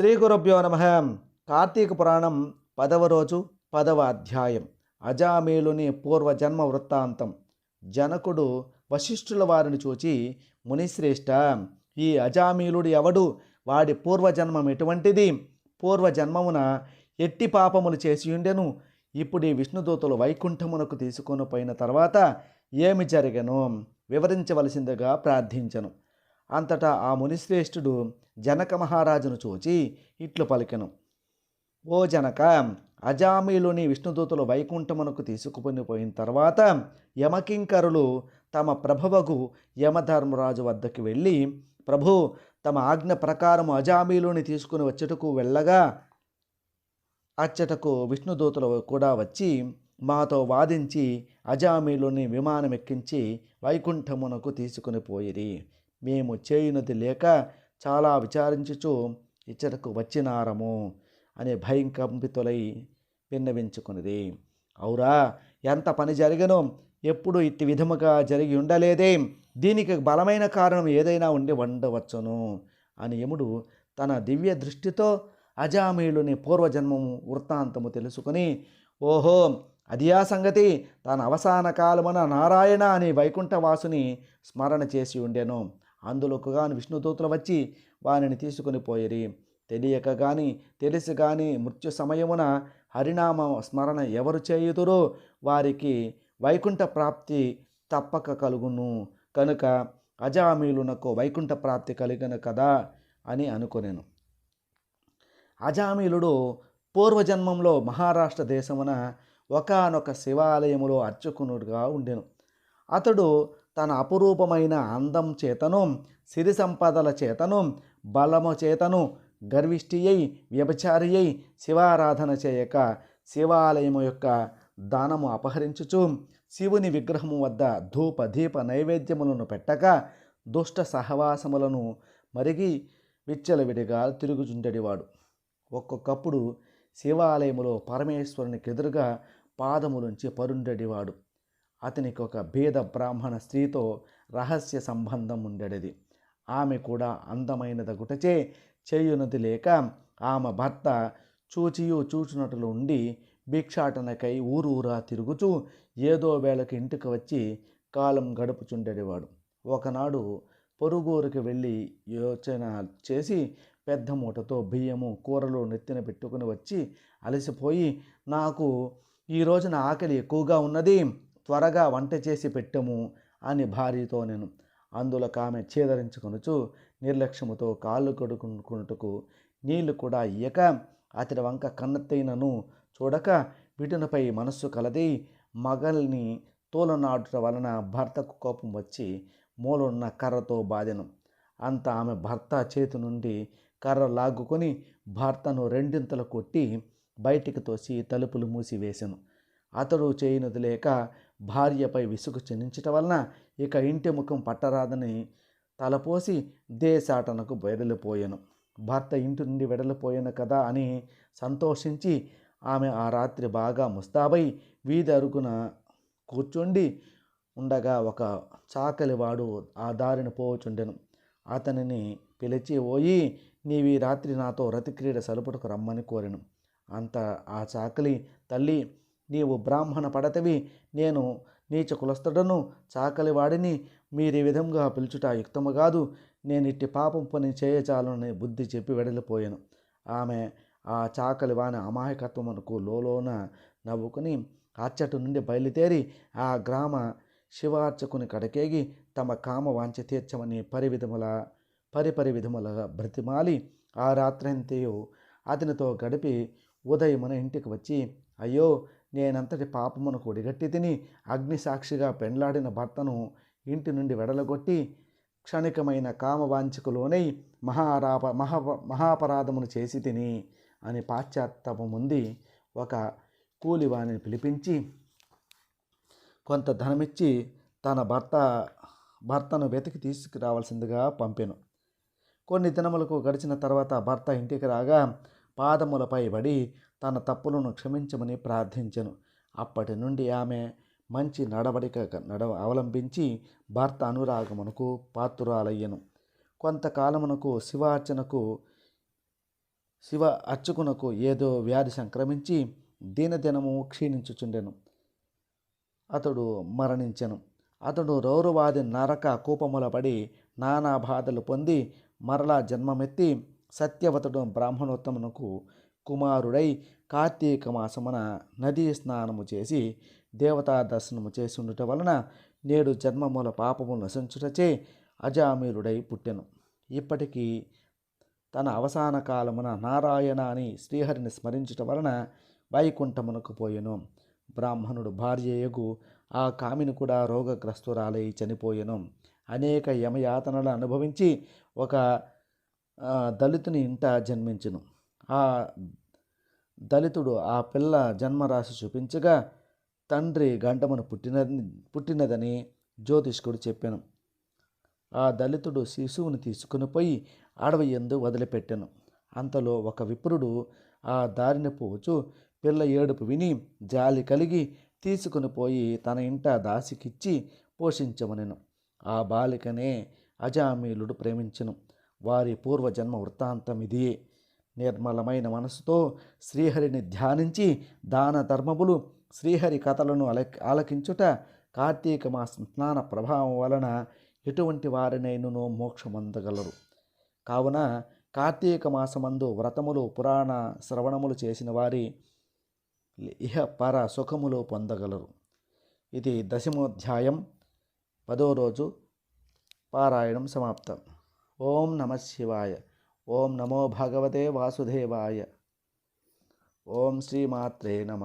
శ్రీ గురుభ్యో నమ. కార్తీక పురాణం పదవ రోజు పదవ అధ్యాయం. అజామేలుని పూర్వజన్మ వృత్తాంతం. జనకుడు వశిష్ఠుల వారిని చూచి మునిశ్రేష్ఠ ఈ అజామీలుడు ఎవడు? వాడి పూర్వజన్మం ఎటువంటిది? పూర్వజన్మమున ఎట్టి పాపములు చేసి ఉండెను ఇప్పుడు ఈ విష్ణుదూతలు వైకుంఠమునకు తీసుకొని పోయిన తర్వాత ఏమి జరిగను? వివరించవలసిందిగా ప్రార్థించను. అంతటా ఆ మునిశ్రేష్ఠుడు జనక మహారాజును చూచి ఇట్లు పలికెను. ఓ జనక అజామీలోని విష్ణుదూతలు వైకుంఠమునకు తీసుకుని పోయిన తర్వాత యమకింకరులు తమ ప్రభవకు యమధర్మరాజు వద్దకు వెళ్ళి ప్రభు తమ ఆజ్ఞ ప్రకారం అజామీలోని తీసుకుని వచ్చుటకు వెళ్ళగా అచ్చటకు విష్ణుదూతలు కూడా వచ్చి మాతో వాదించి అజామీలోని విమానం ఎక్కించి వైకుంఠమునకు తీసుకుని పోయిరి. మేము చేయునది లేక చాలా విచారించుచు ఇచ్చటకు వచ్చినారము అనే భయంకంపితులై విన్నవించుకున్నది అవురా ఎంత పని జరిగను? ఎప్పుడు ఇట్టి విధముగా జరిగి ఉండలేదే? దీనికి బలమైన కారణం ఏదైనా ఉండి ఉండవచ్చును అని యముడు తన దివ్య దృష్టితో అజామీయులుని పూర్వజన్మము వృత్తాంతము తెలుసుకుని ఓహో అది ఆ సంగతి. తన అవసాన కాలమున నారాయణ అని వైకుంఠవాసుని స్మరణ చేసి ఉండెను. అందులోకి గాని విష్ణుదూతలు వచ్చి వానిని తీసుకుని పోయిరి. తెలియక గాని తెలిసి గాని మృత్యు సమయమున హరినామ స్మరణ ఎవరు చేయుదురో వారికి వైకుంఠ ప్రాప్తి తప్పక కలుగును. కనుక అజామీలునకు వైకుంఠ ప్రాప్తి కలిగిన కదా అని అనుకునేను. అజామీలుడు పూర్వజన్మంలో మహారాష్ట్ర దేశమున ఒకానొక శివాలయములో అర్చకునుడుగా ఉండెను. అతడు తన అపురూపమైన అందం చేతను సిరి సంపదల చేతను బలము చేతను గర్విష్ఠి అయి వ్యభిచారి అయి శివారాధన చేయక శివాలయము యొక్క దానము అపహరించుచు శివుని విగ్రహము వద్ద ధూప దీప నైవేద్యములను పెట్టక దుష్ట సహవాసములను మరిగి విచ్చలవిడిగా తిరుగుచుండేవాడు ఒక్కొక్కప్పుడు శివాలయములో పరమేశ్వరునికి ఎదురుగా పాదములుంచి పరుండేవాడు అతనికి ఒక భేద బ్రాహ్మణ స్త్రీతో రహస్య సంబంధం ఉండేది ఆమె కూడా అందమైనదగుటచే చేయునది లేక ఆమె భర్త చూచియు చూచినట్లు ఉండి భిక్షాటనకై ఊరూరా తిరుగుచూ ఏదో వేళకి ఇంటికి వచ్చి కాలం గడుపుచుండేవాడు ఒకనాడు పొరుగురికి వెళ్ళి యోచన చేసి పెద్ద మూటతో బియ్యము కూరలు నెత్తిన పెట్టుకుని వచ్చి అలసిపోయి నాకు ఈ రోజున ఆకలి ఎక్కువగా ఉన్నది త్వరగా వంట చేసి పెట్టము అని భార్యతో నేను అందులో ఆమె చేదరించుకొనుచు నిర్లక్ష్యముతో కాళ్ళు కడుకునుకున్నట్టుకు నీళ్ళు కూడా ఇయ్యక అతడి వంక కన్నెత్తైనను చూడక వీటినిపై మనస్సు కలది మగల్ని తోలనాడుట వలన భర్తకు కోపం వచ్చి మూలున్న కర్రతో బాధెను. అంత ఆమె భర్త చేతి నుండి కర్ర లాగుకొని భర్తను రెండింతలు కొట్టి బయటికి తోసి తలుపులు మూసివేశాను అతడు చేయనది లేక భార్యపై విసుగు చెందించటం వలన ఇక ఇంటి ముఖం పట్టరాదని తలపోసి దేశాటనకు వెడలిపోయాను. భర్త ఇంటి నుండి వెడలిపోయాను కదా అని సంతోషించి ఆమె ఆ రాత్రి బాగా ముస్తాబై వీధి అరుగున కూర్చుండి ఉండగా ఒక చాకలివాడు ఆ దారిన పోవచుండెను. అతనిని పిలిచి ఓయి నీవి రాత్రి నాతో రతిక్రీడ సలుపుటకు రమ్మని కోరెను అంత ఆ చాకలి తల్లి నీవు బ్రాహ్మణ పడతవి నేను నీచ కులస్తుడను చాకలి వాడిని మీరు ఈ విధంగా పిలుచుట యుక్తము కాదు. నేను ఇట్టి పాపం పని చేయచాలని బుద్ధి చెప్పి వెడలిపోయాను. ఆమె ఆ చాకలి వాని అమాయకత్వమునకు లోలోన నవ్వుకుని అచ్చటి నుండి బయలుదేరి ఆ గ్రామ శివార్చకుని కడకేగి తమ కామ వాంఛ తీర్చమని పరివిధముల పరిపరి విధములుగా బ్రతిమాలి. ఆ రాత్రంతయు అతనితో గడిపి ఉదయమున ఇంటికి వచ్చి అయ్యో నేనంతటి పాపమును కూడిగట్టి తిని అగ్నిసాక్షిగా పెండ్లాడిన భర్తను ఇంటి నుండి వెడలగొట్టి క్షణికమైన కామవాంఛకులోనై మహారాప మహా మహాపరాధమును చేసి తిని అని పాశ్చాత్తాపముంది ఒక కూలివాణిని పిలిపించి కొంత ధనమిచ్చి తన భర్త భర్తను వెతికి తీసుకురావాల్సిందిగా పంపెను. కొన్ని దినములకు గడిచిన తర్వాత భర్త ఇంటికి రాగా పాదములపై పడి తన తప్పులను క్షమించమని ప్రార్థించెను. అప్పటి నుండి ఆమె మంచి నడవడిక నడవ అవలంబించి భర్త అనురాగమునకు పాత్రురాలయ్యను. కొంతకాలమునకు శివార్చనకు శివ అర్చకునకు ఏదో వ్యాధి సంక్రమించి దినదినము క్షీణించుచుండెను. అతడు మరణించెను. అతడు రౌరవాది నరక కూపముల పడి నానా బాధలు పొంది మరలా జన్మమెత్తి సత్యవతుడు బ్రాహ్మణోత్తమునకు కుమారుడై కార్తీక మాసమున నదీ స్నానము చేసి దేవతా దర్శనము చేసి ఉండటం వలన నేడు జన్మముల పాపము నశించుటచే అజామీరుడై పుట్టెను. ఇప్పటికీ తన అవసాన కాలమున నారాయణ అని శ్రీహరిని స్మరించుట వలన వైకుంఠమునకు పోయెను. బ్రాహ్మణుడు భార్యయగు ఆ కామిని కూడా రోగగ్రస్తురాలై చనిపోయెను. అనేక యమయాతనలు అనుభవించి ఒక దళితుని ఇంట జన్మించెను. ఆ దళితుడు ఆ పిల్ల జన్మరాశి చూపించగా తండ్రి గంటమును పుట్టినది పుట్టినదని జ్యోతిష్కుడు చెప్పాను. ఆ దళితుడు శిశువుని తీసుకుని పోయి అడవి ఎందు వదిలిపెట్టాను. అంతలో ఒక విప్రుడు ఆ దారిన పోవచ్చు పిల్ల ఏడుపు విని జాలి కలిగి తీసుకుని పోయి తన ఇంట దాసికిచ్చి పోషించమనెను. ఆ బాలికనే అజామీలుడు ప్రేమించెను. వారి పూర్వజన్మ వృత్తాంతం ఇదియే నిర్మలమైన మనసుతో శ్రీహరిని ధ్యానించి దాన ధర్మములు శ్రీహరి కథలను అల ఆలకించుట కార్తీక మాస స్నాన ప్రభావం వలన ఎటువంటి వారినైనను మోక్షమందగలరు. కావున కార్తీక మాసమందు వ్రతములు పురాణ శ్రవణములు చేసిన వారి ఇహ పర సుఖములు పొందగలరు. ఇది దశమోధ్యాయం పదో రోజు పారాయణం సమాప్తం. ఓం నమ శివాయ. ఓం నమో భగవతే వాసుదేవాయ ఓం శ్రీమాత్రే నమ